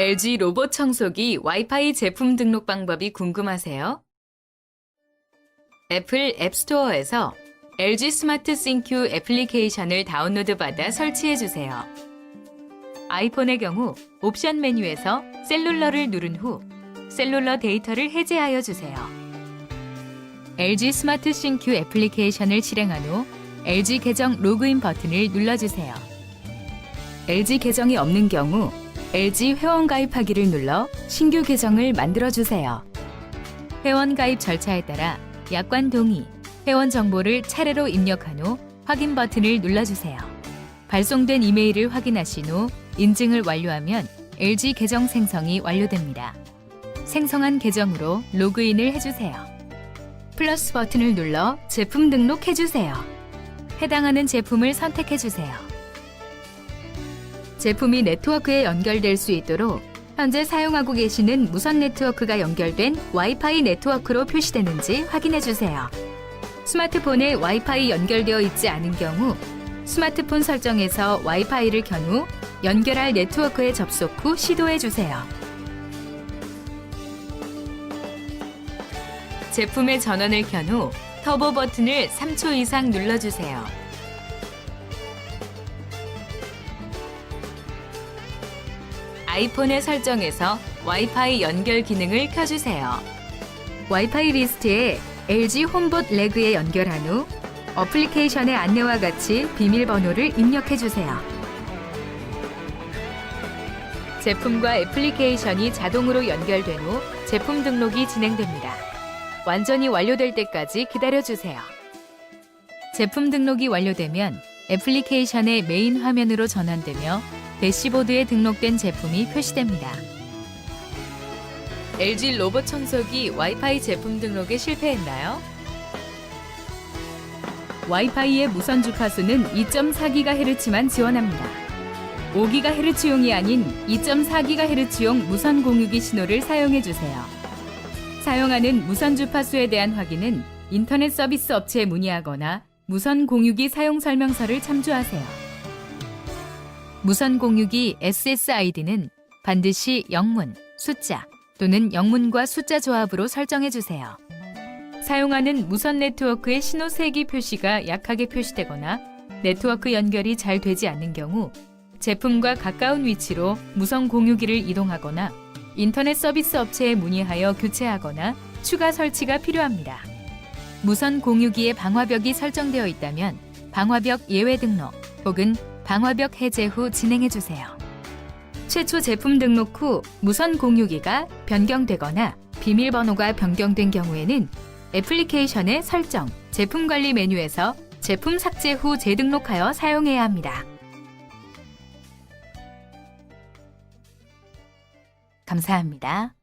LG 로봇 청소기 와이파이 제품 등록 방법이 궁금하세요? 애플 앱스토어에서 LG 스마트 싱큐 애플리케이션을 다운로드 받아 설치해 주세요. 아이폰의 경우 옵션 메뉴에서 셀룰러를 누른 후 셀룰러 데이터를 해제하여 주세요. LG 스마트 싱큐 애플리케이션을 실행한 후 LG 계정 로그인 버튼을 눌러주세요. LG 계정이 없는 경우 LG 회원 가입하기를 눌러 신규 계정을 만들어 주세요. 회원 가입 절차에 따라 약관 동의, 회원 정보를 차례로 입력한 후 확인 버튼을 눌러 주세요. 발송된 이메일을 확인하신 후 인증을 완료하면 LG 계정 생성이 완료됩니다. 생성한 계정으로 로그인을 해주세요. 플러스 버튼을 눌러 제품 등록해주세요. 해당하는 제품을 선택해주세요. 제품이 네트워크에 연결될 수 있도록 현재 사용하고 계시는 무선 네트워크가 연결된 와이파이 네트워크로 표시되는지 확인해 주세요. 스마트폰에 와이파이 연결되어 있지 않은 경우 스마트폰 설정에서 와이파이를 켠후 연결할 네트워크에 접속 후 시도해 주세요. 제품의 전원을 켠 후 터보 버튼을 3초 이상 눌러주세요. 아이폰의 설정에서 와이파이 연결 기능을 켜주세요. 와이파이 리스트에 LG 홈봇 레그에 연결한 후 어플리케이션의 안내와 같이 비밀번호를 입력해 주세요. 제품과 애플리케이션이 자동으로 연결된 후 제품 등록이 진행됩니다. 완전히 완료될 때까지 기다려 주세요. 제품 등록이 완료되면 애플리케이션의 메인 화면으로 전환되며 대시보드에 등록된 제품이 표시됩니다. LG 로봇 청소기 와이파이 제품 등록에 실패했나요? 와이파이의 무선 주파수는 2.4GHz만 지원합니다. 5GHz용이 아닌 2.4GHz용 무선 공유기 신호를 사용해 주세요. 사용하는 무선 주파수에 대한 확인은 인터넷 서비스 업체에 문의하거나 무선 공유기 사용 설명서를 참조하세요. 무선 공유기 SSID는 반드시 영문, 숫자 또는 영문과 숫자 조합으로 설정해 주세요. 사용하는 무선 네트워크의 신호 세기 표시가 약하게 표시되거나 네트워크 연결이 잘 되지 않는 경우 제품과 가까운 위치로 무선 공유기를 이동하거나 인터넷 서비스 업체에 문의하여 교체하거나 추가 설치가 필요합니다. 무선 공유기의 방화벽이 설정되어 있다면 방화벽 예외 등록 혹은 방화벽 해제 후 진행해 주세요. 최초 제품 등록 후 무선 공유기가 변경되거나 비밀번호가 변경된 경우에는 애플리케이션의 설정, 제품 관리 메뉴에서 제품 삭제 후 재등록하여 사용해야 합니다. 감사합니다.